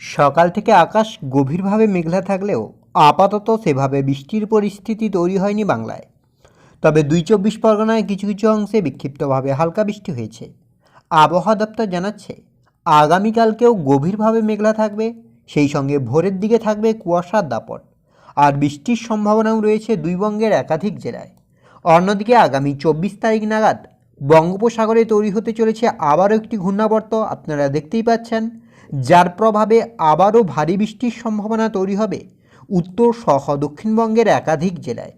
সকাল থেকে আকাশ গভীরভাবে মেঘলা থাকলেও আপাতত সেভাবে বৃষ্টির পরিস্থিতি তৈরি হয়নি বাংলায়। তবে দুই চব্বিশ পরগনায় কিছু কিছু অংশে বিক্ষিপ্তভাবে হালকা বৃষ্টি হয়েছে। আবহাওয়া দপ্তর জানাচ্ছে, আগামীকালকেও গভীরভাবে মেঘলা থাকবে, সেই সঙ্গে ভোরের দিকে থাকবে কুয়াশার দাপট। আর বৃষ্টির সম্ভাবনাও রয়েছে দুই বঙ্গের একাধিক জেলায়। অন্যদিকে আগামী চব্বিশ তারিখ নাগাদ বঙ্গোপসাগরে তৈরি হতে চলেছে আবারও একটি ঘূর্ণাবর্ত, আপনারা দেখতেই পাচ্ছেন। যার প্রভাবে আবারও ভারী বৃষ্টির সম্ভাবনা তৈরি হবে উত্তর সহ দক্ষিণবঙ্গের একাধিক জেলায়।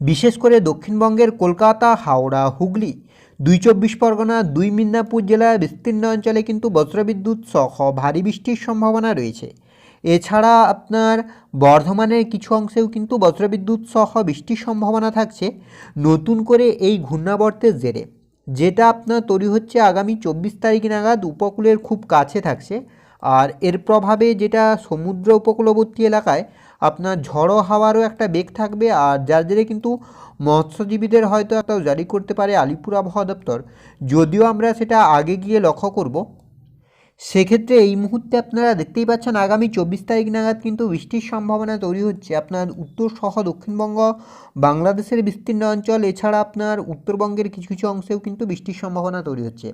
বিশেষ করে দক্ষিণবঙ্গের কলকাতা, হাওড়া, হুগলি, দুই চব্বিশ পরগনা, দুই মিদনাপুর জেলার বিস্তীর্ণ অঞ্চলে কিন্তু বজ্রবিদ্যুৎ সহ ভারী বৃষ্টির সম্ভাবনা রয়েছে। এছাড়া আপনার বর্ধমানের কিছু অংশেও কিন্তু বজ্রবিদ্যুৎ সহ বৃষ্টির সম্ভাবনা থাকছে। নতুন করে এই ঘূর্ণাবর্তের জেরে যেটা আপনার তৈরি হচ্ছে আগামী চব্বিশ তারিখ নাগাদ উপকূলের খুব কাছে থাকছে। আর এর প্রভাবে যেটা সমুদ্র উপকূলবর্তী এলাকায় আপনার ঝড়ো হাওয়ারও একটা বেগ থাকবে। আর যার জেরে কিন্তু মৎস্যজীবীদের হয়তো একটা জারি করতে পারে আলিপুর আবহাওয়া দপ্তর। যদিও আমরা সেটা আগে গিয়ে লক্ষ্য করব সেক্ষেত্রে এই মুহূর্তে আপনারা দেখতেই পাচ্ছেন আগামী চব্বিশ তারিখ নাগাদ কিন্তু বৃষ্টির সম্ভাবনা তৈরি হচ্ছে। আপনার উত্তর সহ দক্ষিণবঙ্গ, বাংলাদেশের বিস্তীর্ণ অঞ্চল, এছাড়া আপনার উত্তরবঙ্গের কিছু কিছু অংশেও কিন্তু বৃষ্টির সম্ভাবনা তৈরি হচ্ছে।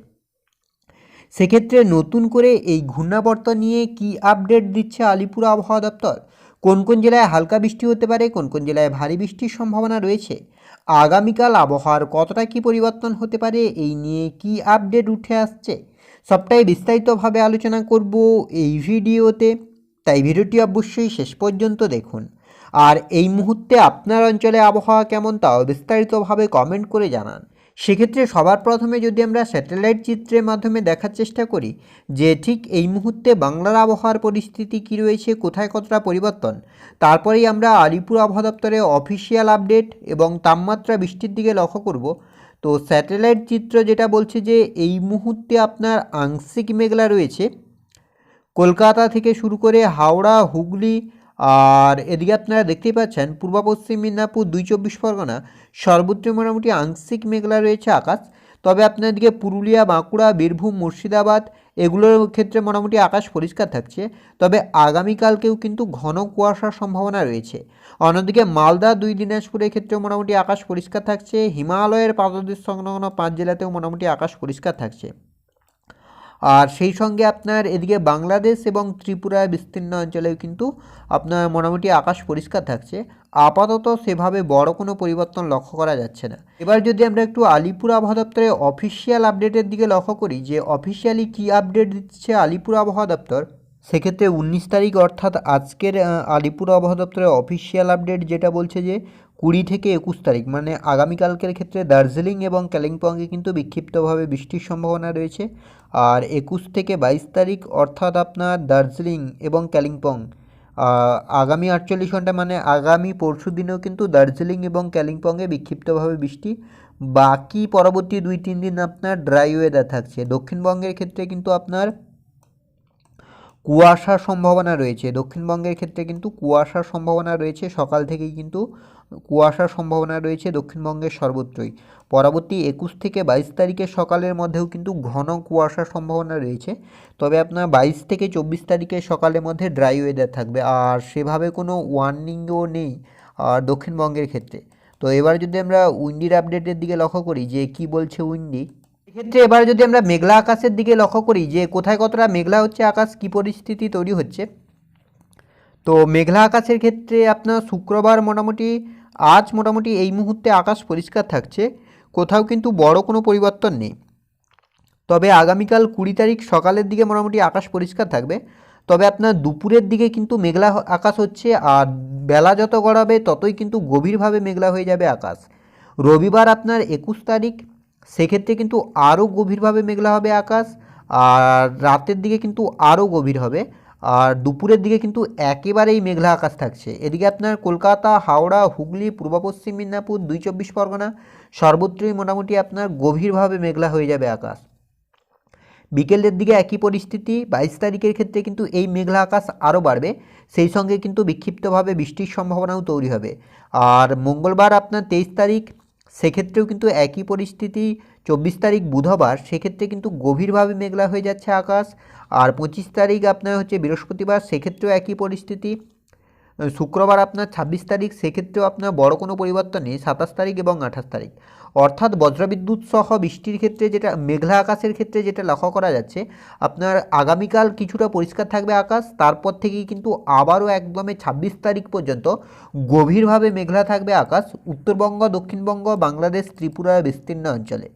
সেক্ষেত্রে নতুন করে এই ঘূর্ণাবর্ত নিয়ে কি আপডেট দিচ্ছে আলিপুর আবহাওয়া দপ্তর? কোন কোন জেলায় হালকা বৃষ্টি হতে পারে, কোন কোন জেলায় ভারী বৃষ্টির সম্ভাবনা রয়েছে? আগামীকাল আবহাওয়ার কতটা কি পরিবর্তন হতে পারে, এই নিয়ে কি আপডেট উঠে আসছে? সবটাই বিস্তারিতভাবে আলোচনা করব এই ভিডিওতে। তাই ভিডিওটি অবশ্যই শেষ পর্যন্ত দেখুন। আর এই মুহূর্তে আপনার অঞ্চলে আবহাওয়া কেমন তাও বিস্তারিতভাবে কমেন্ট করে জানান। সেক্ষেত্রে সবার প্রথমে যদি আমরা স্যাটেলাইট চিত্রের মাধ্যমে দেখার চেষ্টা করি, যে ঠিক এই মুহূর্তে বাংলার আবহাওয়ার পরিস্থিতি কী রয়েছে, কোথায় কতটা পরিবর্তন, তারপরেই আমরা আলিপুর আবহাওয়া দপ্তরের অফিসিয়াল আপডেট এবং তাপমাত্রা বৃষ্টির দিকে লক্ষ্য করব। তো স্যাটেলাইট চিত্র যেটা বলছে যে এই মুহূর্তে আপনার আংশিক মেঘলা রয়েছে। কলকাতা থেকে শুরু করে হাওড়া, হুগলি আর এদিকে আপনারা দেখতেই পাচ্ছেন পূর্ব, পশ্চিম মেদিনীপুর দুই চব্বিশ পরগনা সর্বত্র মোটামুটি আংশিক মেঘলা রয়েছে আকাশ। তবে আপনার দিকে পুরুলিয়া, বাঁকুড়া, বীরভূম, মুর্শিদাবাদ এগুলোর ক্ষেত্রে মোটামুটি আকাশ পরিষ্কার থাকছে, তবে আগামীকালকেও কিন্তু ঘন কুয়াশার সম্ভাবনা রয়েছে। অন্যদিকে মালদা দুই দিনাজপুরের ক্ষেত্রে মোটামুটি আকাশ পরিষ্কার থাকছে, হিমালয়ের পাদদেশ সংলগ্ন পাঁচ জেলাতেও মোটামুটি আকাশ পরিষ্কার থাকছে। আর সেই সঙ্গে আপনার এদিকে বাংলাদেশ এবং ত্রিপুরার বিস্তীর্ণ অঞ্চলেও কিন্তু আপনার মোটামুটি আকাশ পরিষ্কার থাকছে। আপাতত সেভাবে বড় কোনো পরিবর্তন লক্ষ্য করা যাচ্ছে না। এবার যদি আমরা একটু আলিপুর আবহাওয়া দপ্তরের অফিসিয়াল আপডেটের দিকে লক্ষ্য করি, যে অফিসিয়ালি কী আপডেট দিচ্ছে আলিপুর আবহাওয়া দপ্তর, সেক্ষেত্রে উনিশ তারিখ অর্থাৎ আজকের আলিপুর আবহাওয়া দপ্তরের অফিসিয়াল আপডেট যেটা বলছে যে কুড়ি থেকে একুশ তারিখ মানে আগামীকালকের ক্ষেত্রে দার্জিলিং এবং কালিম্পংয়ে কিন্তু বিক্ষিপ্তভাবে বৃষ্টির সম্ভাবনা রয়েছে। আর একুশ থেকে বাইশ তারিখ অর্থাৎ আপনার দার্জিলিং এবং কালিম্পং আগামী আটচল্লিশ ঘণ্টা মানে আগামী পরশু দিনেও কিন্তু দার্জিলিং এবং কালিম্পংয়ে বিক্ষিপ্তভাবে বৃষ্টি। বাকি পরবর্তী দুই, তিন দিন আপনার ড্রাই ওয়েদার থাকছে। দক্ষিণবঙ্গের ক্ষেত্রে কিন্তু আপনার কুয়াশার সম্ভাবনা রয়েছে। দক্ষিণবঙ্গের ক্ষেত্রে কিন্তু কুয়াশার সম্ভাবনা রয়েছে। সকাল থেকেই কিন্তু কুয়াশার সম্ভাবনা রয়েছে দক্ষিণবঙ্গের সর্বত্রই। পরবর্তী একুশ থেকে বাইশ তারিখের সকালের মধ্যেও কিন্তু ঘন কুয়াশার সম্ভাবনা রয়েছে। তবে আপনার বাইশ থেকে চব্বিশ তারিখের সকালের মধ্যে ড্রাই ওয়েদার থাকবে। আর সেভাবে কোনো ওয়ার্নিংও নেই, আর দক্ষিণবঙ্গের ক্ষেত্রে। তো এবার যদি আমরা উইন্ডির আপডেটের দিকে লক্ষ্য করি, যে কি বলছে উইন্ডি? এক্ষেত্রে এবার যদি আমরা মেঘলা আকাশের দিকে লক্ষ্য করি, যে কোথায় কতটা মেঘলা হচ্ছে, আকাশ কী পরিস্থিতি তৈরি হচ্ছে? তো মেঘলা আকাশের ক্ষেত্রে আপনার শুক্রবার মোটামুটি আজ মোটামুটি এই মুহূর্তে আকাশ পরিষ্কার থাকছে, কোথাও কিন্তু বড় কোনো পরিবর্তন নেই। তবে আগামীকাল কুড়ি তারিখ সকালের দিকে মোটামুটি আকাশ পরিষ্কার থাকবে। তবে আপনার দুপুরের দিকে কিন্তু মেঘলা আকাশ হচ্ছে, আর বেলা যত গড়াবে ততই কিন্তু গভীরভাবে মেঘলা হয়ে যাবে আকাশ। রবিবার আপনার একুশ তারিখ, সেক্ষেত্রে কিন্তু আরও গভীরভাবে মেঘলা হবে আকাশ, আর রাতের দিকে কিন্তু আরও গভীর হবে। আর দুপুরের দিকে কিন্তু একেবারেই মেঘলা আকাশ থাকছে। এদিকে আপনার কলকাতা, হাওড়া, হুগলি, পূর্ব পশ্চিম মিদনাপুর দুই চব্বিশ পরগনা, সর্বত্রই মোটামুটি আপনার গভীরভাবে মেঘলা হয়ে যাবে আকাশ। বিকেলের দিকে একই পরিস্থিতি, বাইশ তারিখের ক্ষেত্রে কিন্তু এই মেঘলা আকাশ আরও বাড়বে, সেই সঙ্গে কিন্তু বিক্ষিপ্তভাবে বৃষ্টির সম্ভাবনাও তৈরি হবে। আর মঙ্গলবার আপনার তেইশ তারিখ সেক্ষেত্রেও কিন্তু একই পরিস্থিতি চব্বিশ তারিখ বুধবার, সেক্ষেত্রে কিন্তু গভীরভাবে মেঘলা হয়ে যাচ্ছে আকাশ। আর পঁচিশ তারিখ আপনার হচ্ছে বৃহস্পতিবার, সেক্ষেত্রেও একই পরিস্থিতি। শুক্রবার আপনার ছাব্বিশ তারিখ, সেক্ষেত্রেও আপনার বড় কোনো পরিবর্তন নেই, সাতাশ তারিখ এবং আঠাশ তারিখ। অর্থাৎ বজ্রবিদ্যুৎ সহ বৃষ্টির ক্ষেত্রে যেটা, মেঘলা আকাশের ক্ষেত্রে যেটা লক্ষ্য করা যাচ্ছে, আপনার আগামীকাল কিছুটা পরিষ্কার থাকবে আকাশ, তারপর থেকেই কিন্তু আবারও একদমে ছাব্বিশ তারিখ পর্যন্ত গভীরভাবে মেঘলা থাকবে আকাশ, উত্তরবঙ্গ, দক্ষিণবঙ্গ, বাংলাদেশ, ত্রিপুরা, বিস্তীর্ণ অঞ্চলে।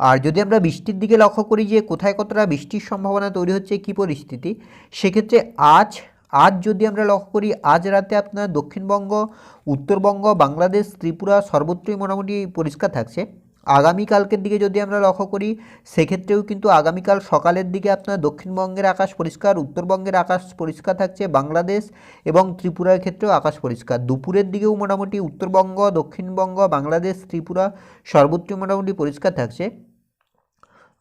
আর যদি আমরা বৃষ্টির দিকে লক্ষ্য করি যে কোথায় কতটা বৃষ্টির সম্ভাবনা তৈরি হচ্ছে, কী পরিস্থিতি, সেক্ষেত্রে আজ আজ যদি আমরা লক্ষ্য করি, আজ রাতে আপনার দক্ষিণবঙ্গ, উত্তরবঙ্গ, বাংলাদেশ, ত্রিপুরা সর্বত্রই মোটামুটি পরিষ্কার থাকছে। আগামীকালকের দিকে যদি আমরা লক্ষ্য করি, সেক্ষেত্রেও কিন্তু আগামীকাল সকালের দিকে আপনার দক্ষিণবঙ্গের আকাশ পরিষ্কার, উত্তরবঙ্গের আকাশ পরিষ্কার থাকছে, বাংলাদেশ এবং ত্রিপুরার ক্ষেত্রেও আকাশ পরিষ্কার। দুপুরের দিকেও মোটামুটি উত্তরবঙ্গ, দক্ষিণবঙ্গ, বাংলাদেশ, ত্রিপুরা সর্বত্রই মোটামুটি পরিষ্কার থাকছে।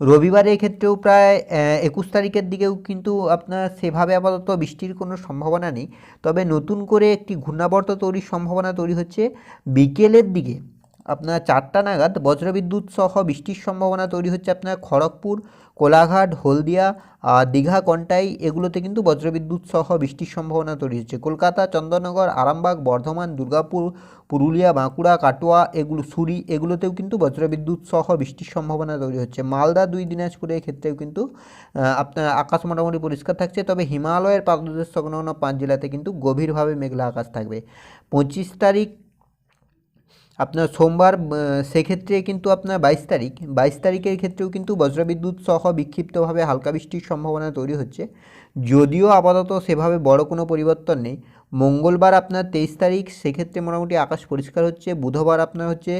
রবিবারের এক্ষেত্রেও প্রায় একুশ তারিখের দিকেও কিন্তু আপনার সেভাবে আপাতত বৃষ্টির কোনো সম্ভাবনা নেই। তবে নতুন করে একটি ঘূর্ণাবর্ত তৈরির সম্ভাবনা তৈরি হচ্ছে। বিকেলের দিকে আপনার চারটা নাগাদ বজ্রবিদ্যুৎ সহ বৃষ্টির সম্ভাবনা তৈরি হচ্ছে আপনার খড়গপুর কোলাঘাট, হলদিয়া দীঘা, কন্টাই এগুলোতে কিন্তু বজ্রবিদ্যুৎ সহ বৃষ্টির সম্ভাবনা তৈরি হচ্ছে। কলকাতা, চন্দননগর, আরামবাগ, বর্ধমান, দুর্গাপুর, পুরুলিয়া, বাঁকুড়া, কাটোয়া, এগুলো, সুরি এগুলোতেও কিন্তু বজ্রবিদ্যুৎ সহ বৃষ্টির সম্ভাবনা তৈরি হচ্ছে। মালদা, দুই দিনাজপুরের ক্ষেত্রেও কিন্তু আপনার আকাশ মোটামুটি পরিষ্কার থাকছে, তবে হিমালয়ের পাদদেশ সংলগ্ন পাঁচ জেলাতে কিন্তু গভীরভাবে মেঘলা আকাশ থাকবে। পঁচিশ তারিখ আপনার সোমবার সেক্ষেত্রে কিন্তু আপনার বাইশ তারিখ, বাইশ তারিখের ক্ষেত্রেও কিন্তু বজ্রবিদ্যুৎ সহ বিক্ষিপ্তভাবে হালকা বৃষ্টির সম্ভাবনা তৈরি হচ্ছে। যদিও আপাতত সেভাবে বড় কোনো পরিবর্তন নেই। মঙ্গলবার আপনার তেইশ তারিখ, সেক্ষেত্রে মোটামুটি আকাশ পরিষ্কার হচ্ছে। বুধবার আপনার হচ্ছে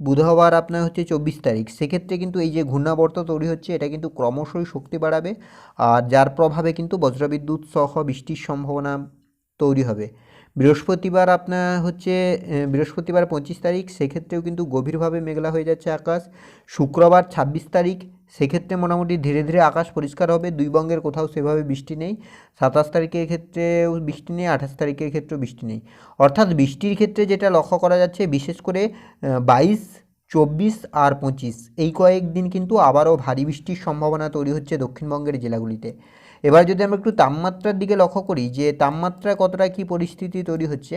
বুধবার আপনার হচ্ছে চব্বিশ তারিখ। সেক্ষেত্রে কিন্তু এই যে ঘূর্ণাবর্ত তৈরি হচ্ছে, এটা কিন্তু ক্রমশই শক্তি বাড়াবে। আর যার প্রভাবে কিন্তু বজ্রবিদ্যুৎ সহ বৃষ্টির সম্ভাবনা তৈরি হবে। বৃহস্পতিবার আপনার হচ্ছে বৃহস্পতিবার পঁচিশ তারিখ, সেক্ষেত্রেও কিন্তু গভীরভাবে মেঘলা হয়ে যাচ্ছে আকাশ। শুক্রবার ছাব্বিশ তারিখ, সেক্ষেত্রে মোটামুটি ধীরে ধীরে আকাশ পরিষ্কার হবে। দুই বঙ্গের কোথাও সেভাবে বৃষ্টি নেই। সাতাশ তারিখের ক্ষেত্রেও বৃষ্টি নেই, আঠাশ তারিখের ক্ষেত্রেও বৃষ্টি নেই। অর্থাৎ বৃষ্টির ক্ষেত্রে যেটা লক্ষ্য করা যাচ্ছে, বিশেষ করে বাইশ, চব্বিশ আর পঁচিশ, এই কয়েকদিন কিন্তু আবারও ভারী বৃষ্টির সম্ভাবনা তৈরি হচ্ছে দক্ষিণবঙ্গের জেলাগুলিতে। এবার যদি আমরা একটু তাপমাত্রার দিকে লক্ষ্য করি যে তাপমাত্রা কতটা কী পরিস্থিতি তৈরি হচ্ছে,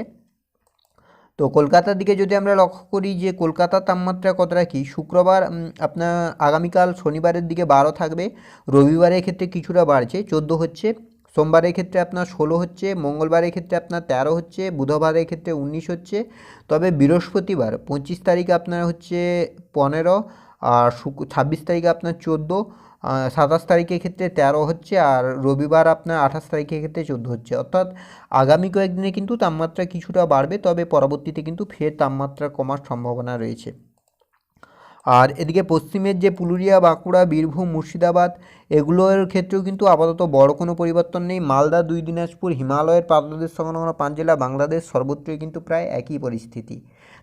তো কলকাতার দিকে যদি আমরা লক্ষ্য করি যে কলকাতার তাপমাত্রা কতটা কী, শুক্রবার আপনার আগামীকাল শনিবারের দিকে বারো থাকবে, রবিবারের ক্ষেত্রে কিছুটা বাড়ছে, চোদ্দ হচ্ছে, সোমবারের ক্ষেত্রে আপনার ষোলো হচ্ছে, মঙ্গলবারের ক্ষেত্রে আপনার তেরো হচ্ছে, বুধবারের ক্ষেত্রে উনিশ হচ্ছে, তবে বৃহস্পতিবার পঁচিশ তারিখে আপনার হচ্ছে পনেরো, আর শুক ছাব্বিশ তারিখে আপনার চোদ্দ সাতাশ তারিখের ক্ষেত্রে তেরো হচ্ছে আর রবিবার আপনার আঠাশ তারিখের ক্ষেত্রে চোদ্দ হচ্ছে। অর্থাৎ আগামী কয়েকদিনে কিন্তু তাপমাত্রা কিছুটা বাড়বে, তবে পরবর্তীতে কিন্তু ফের তাপমাত্রা কমার সম্ভাবনা রয়েছে। আর এদিকে পশ্চিমের যে পুরুলিয়া, বাঁকুড়া, বীরভূম, মুর্শিদাবাদ, এগুলোর ক্ষেত্রেও কিন্তু আপাতত বড় কোনো পরিবর্তন নেই। মালদা, দুই দিনাজপুর, হিমালয়ের পাদদেশ সংলগ্ন পাঁচ জেলা, বাংলাদেশ সর্বত্রই কিন্তু প্রায় একই পরিস্থিতি।